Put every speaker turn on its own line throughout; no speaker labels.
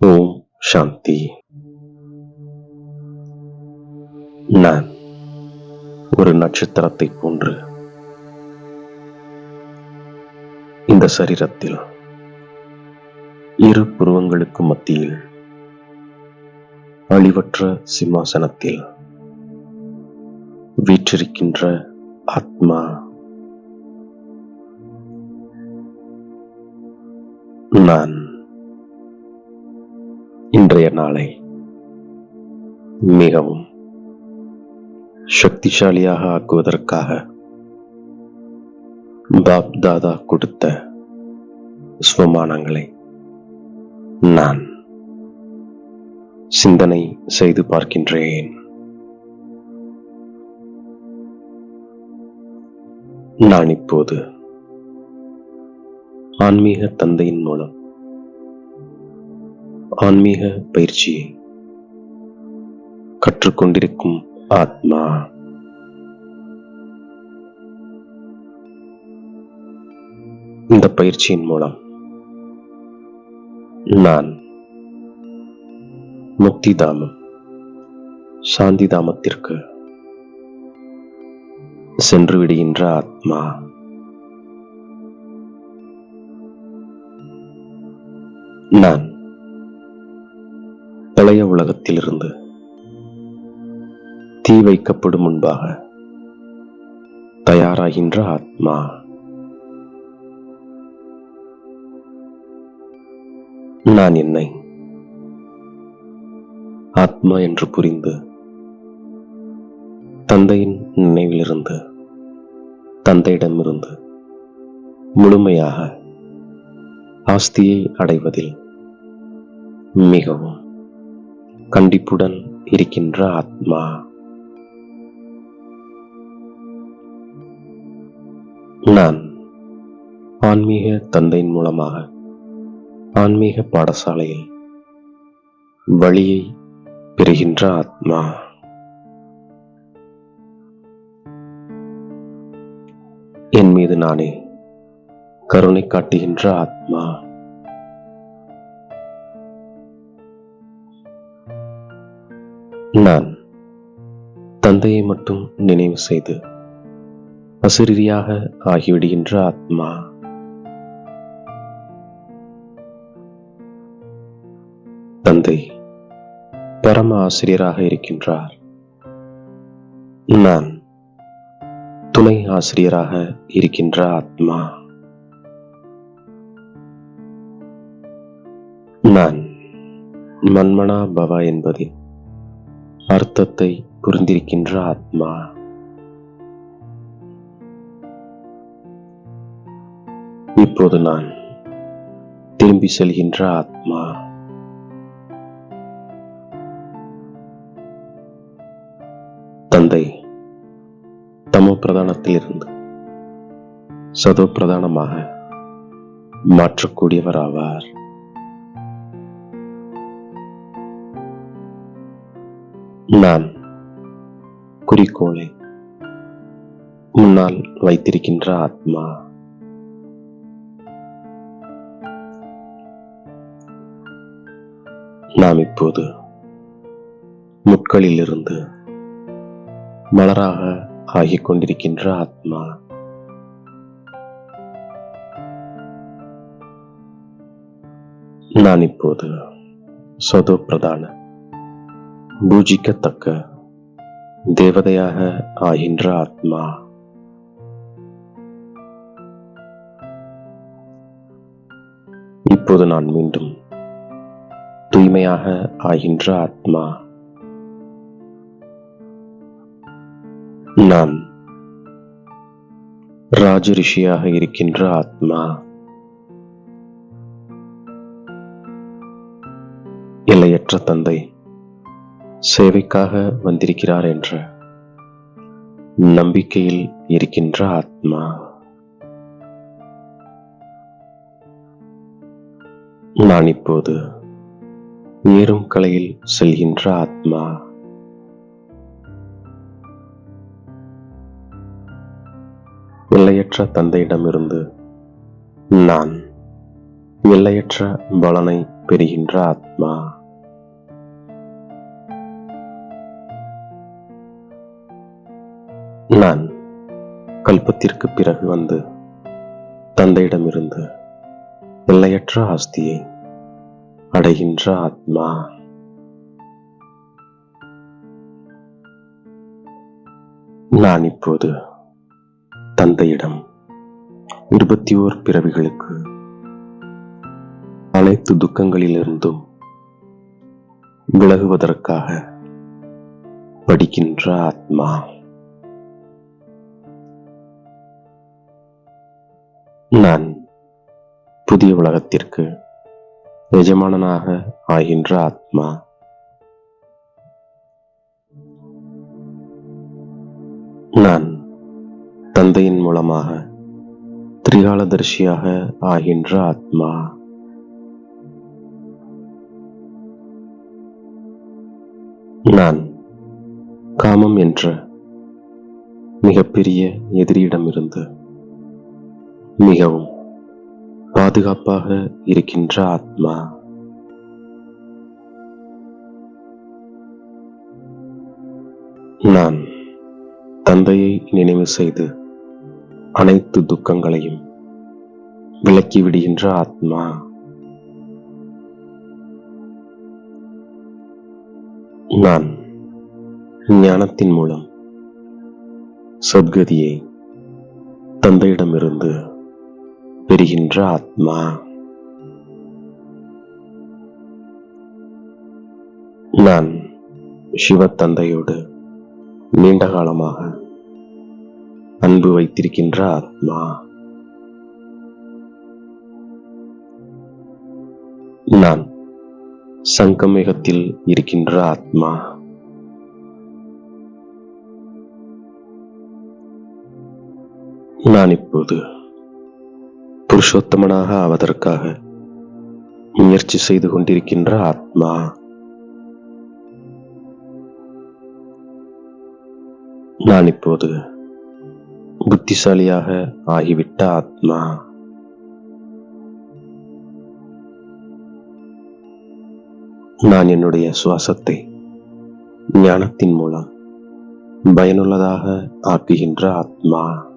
ஓம் சாந்தி நான் ஒரு நட்சத்திரத்தை போன்று இந்த சரீரத்தில் இரு புருவங்களுக்கு மத்தியில் அழிவற்ற சிம்மாசனத்தில் வீற்றிருக்கின்ற ஆத்மா நான் இன்றைய நாளை மிகவும் சக்திசாலியாக ஆக்குவதற்காக பாப் தாதா கொடுத்த ஸ்வமானங்களை நான் சிந்தனை செய்து பார்க்கின்றேன். நான் இப்போது ஆன்மீக தந்தையின் மூலம் ஆன்மீக பயிற்சியை கற்றுக்கொண்டிருக்கும் ஆத்மா. இந்த பயிற்சியின் மூலம் நான் முக்தி தாமம் சாந்தி தாமத்திற்கு சென்று விடுகின்ற ஆத்மா. நான் பழைய உலகத்திலிருந்து தீ வைக்கப்படும் முன்பாக தயாராகின்ற ஆத்மா. நான் என்னை ஆத்மா என்று புரிந்து தந்தையின் நினைவிலிருந்து தந்தையிடமிருந்து முழுமையாக ஆஸ்தியை அடைவதில் மிகவும் கண்டிப்புடன் இருக்கின்ற ஆத்மா. நான் ஆன்மீக தந்தையின் மூலமாக ஆன்மீக பாடசாலையில் வழியை பெறுகின்ற ஆத்மா. என் மீது நானே கருணை காட்டுகின்ற ஆத்மா. நான் தந்தையை மட்டும் நினைவு செய்து அசிரியாக ஆகிவிடுகின்ற ஆத்மா. தந்தை பரம ஆசிரியராக இருக்கின்றார். நான் துணை ஆசிரியராக இருக்கின்ற ஆத்மா. நான் மன்மனா பவா என்பதின் அர்த்தத்தை புரிந்திருக்கின்ற ஆத்மா. இப்போது நான் திரும்பி செல்கின்ற ஆத்மா. தந்தை தமோ பிரதானத்திலிருந்து சதோ பிரதானமாக மாற்றக்கூடியவர் ஆவார் நான் குறிக்கோளை முன்னால் வைத்திருக்கின்ற ஆத்மா. நாம் இப்போது முட்களில் இருந்து மலராக ஆகிக் கொண்டிருக்கின்ற ஆத்மா. நான் இப்போது சொது பிரதான பூஜிக்கத்தக்க தேவதையாக ஆகின்ற ஆத்மா. இப்போது நான் மீண்டும் தூய்மையாக ஆகின்ற ஆத்மா. நான் ராஜ ரிஷியாக இருக்கின்ற ஆத்மா. எல்லையற்ற தந்தை சேவைக்காக வந்திருக்கிறார் என்ற நம்பிக்கையில் இருக்கின்ற ஆத்மா. நான் இப்போது ஏறும் கலையில் செல்கின்ற ஆத்மா. எல்லையற்ற தந்தையிடமிருந்து நான் எல்லையற்ற பலனை பெறுகின்ற ஆத்மா. கல்பத்திற்கு பிறகு வந்து தந்தையிடமிருந்து எல்லையற்ற ஆஸ்தியை அடைகின்ற ஆத்மா. நான் இப்போது தந்தையிடம் இருபத்தி ஓர் பிறவிகளுக்கு அனைத்து துக்கங்களிலிருந்தும் விலகுவதற்காக படிக்கின்ற ஆத்மா. நான் புதிய உலகத்திற்கு எஜமானனாக ஆகின்ற ஆத்மா. நான் தந்தையின் மூலமாக திரிகாலதர்ஷியாக ஆகின்ற ஆத்மா. நான் காமம் என்ற மிகப்பெரிய எதிரியிடமிருந்து மிகவும் பாதுகாப்பாக இருக்கின்ற ஆத்மா. நான் தந்தையை நினைவு செய்து அனைத்து துக்கங்களையும் விலக்கி விடுகின்ற ஆத்மா. நான் ஞானத்தின் மூலம் சத்கதியை தந்தையிடமிருந்து பெறுகின்ற ஆத்மா. நான் சிவ தந்தையோடு நீண்ட காலமாக அன்பு வைத்திருக்கின்ற ஆத்மா. நான் சங்கமேகத்தில் இருக்கின்ற ஆத்மா. நான் இப்போது புருஷோத்தமனாக ஆவதற்காக முயற்சி செய்து கொண்டிருக்கின்ற ஆத்மா. நான் இப்போது புத்திசாலியாக ஆகிவிட்ட ஆத்மா. நான் என்னுடைய சுவாசத்தை ஞானத்தின் மூலம் பயனுள்ளதாக ஆக்குகின்ற ஆத்மா.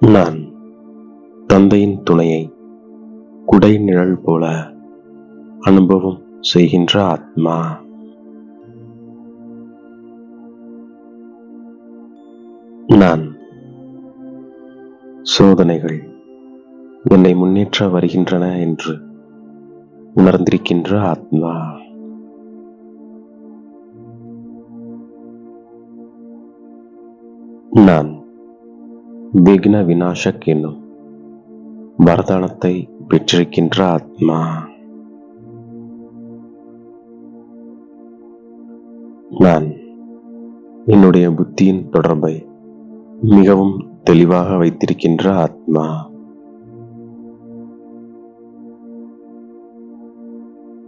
நான் தந்தையின் துணையை குடை நிழல் போல அனுபவம் செய்கின்ற ஆத்மா. நான் சோதனைகள் என்னை முன்னேற்ற வருகின்றன என்று உணர்ந்திருக்கின்ற ஆத்மா. நான் விக்ன விநாசக் என்னும் வரதானத்தை பெற்றிருக்கின்ற ஆத்மா. நான் என்னுடைய புத்தியின் தொடர்பை மிகவும் தெளிவாக வைத்திருக்கின்ற ஆத்மா.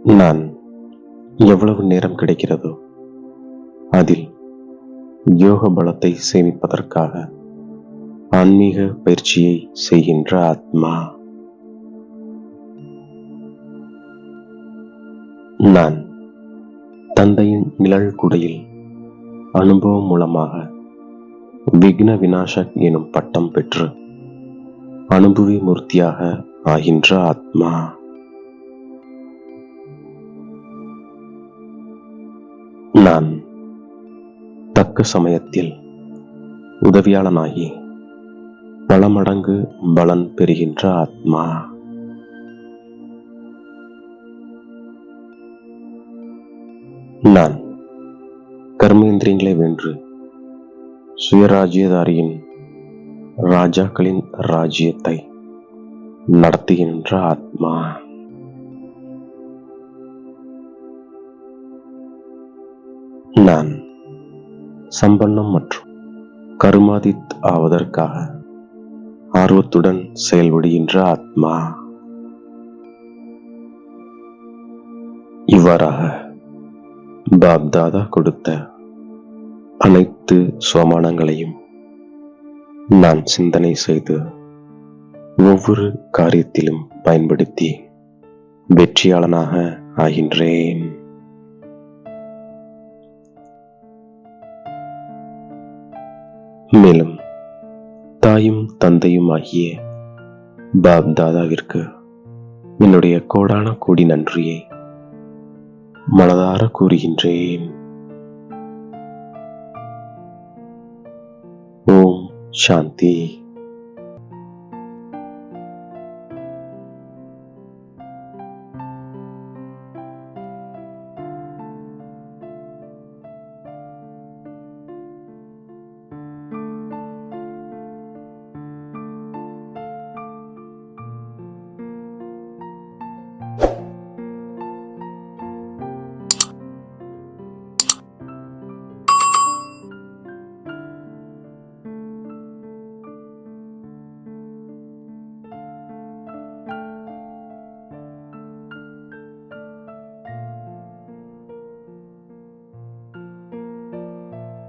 நான் எவ்வளவு நேரம் கிடைக்கிறதோ அதில் யோக பலத்தை சேமிப்பதற்காக ஆன்மீக பயிற்சியை செய்கின்ற ஆத்மா. நான் தந்தையின் நிழல் குடையில் அனுபவம் மூலமாக விக்ன விநாசக் எனும் பட்டம் பெற்று அனுபவி மூர்த்தியாக ஆகின்ற ஆத்மா. நான் தக்க சமயத்தில் உதவியாளனாகி பல மடங்கு பலன் பெறுகின்ற ஆத்மா. நான் கர்மேந்திரியங்களை வென்று சுயராஜ்யதாரியின் ராஜாக்களின் ராஜ்யத்தை நடத்துகின்ற ஆத்மா. நான் சம்பன்னம் மற்றும் கருமாதித் ஆவதற்காக ஆர்வத்துடன் செயல்படுகின்ற ஆத்மா. இவ்வாறாக பாப்தாதா கொடுத்த அனைத்து சுவமானங்களையும் நான் சிந்தனை செய்து ஒவ்வொரு காரியத்திலும் பயன்படுத்தி வெற்றியாளனாக ஆகின்றேன். மேலும் தாயும் தந்தையும் ஆகிய பாப் தாதாவிற்கு என்னுடைய கோடான கோடி நன்றியை மனதார கூறுகின்றேன். ஓம் சாந்தி.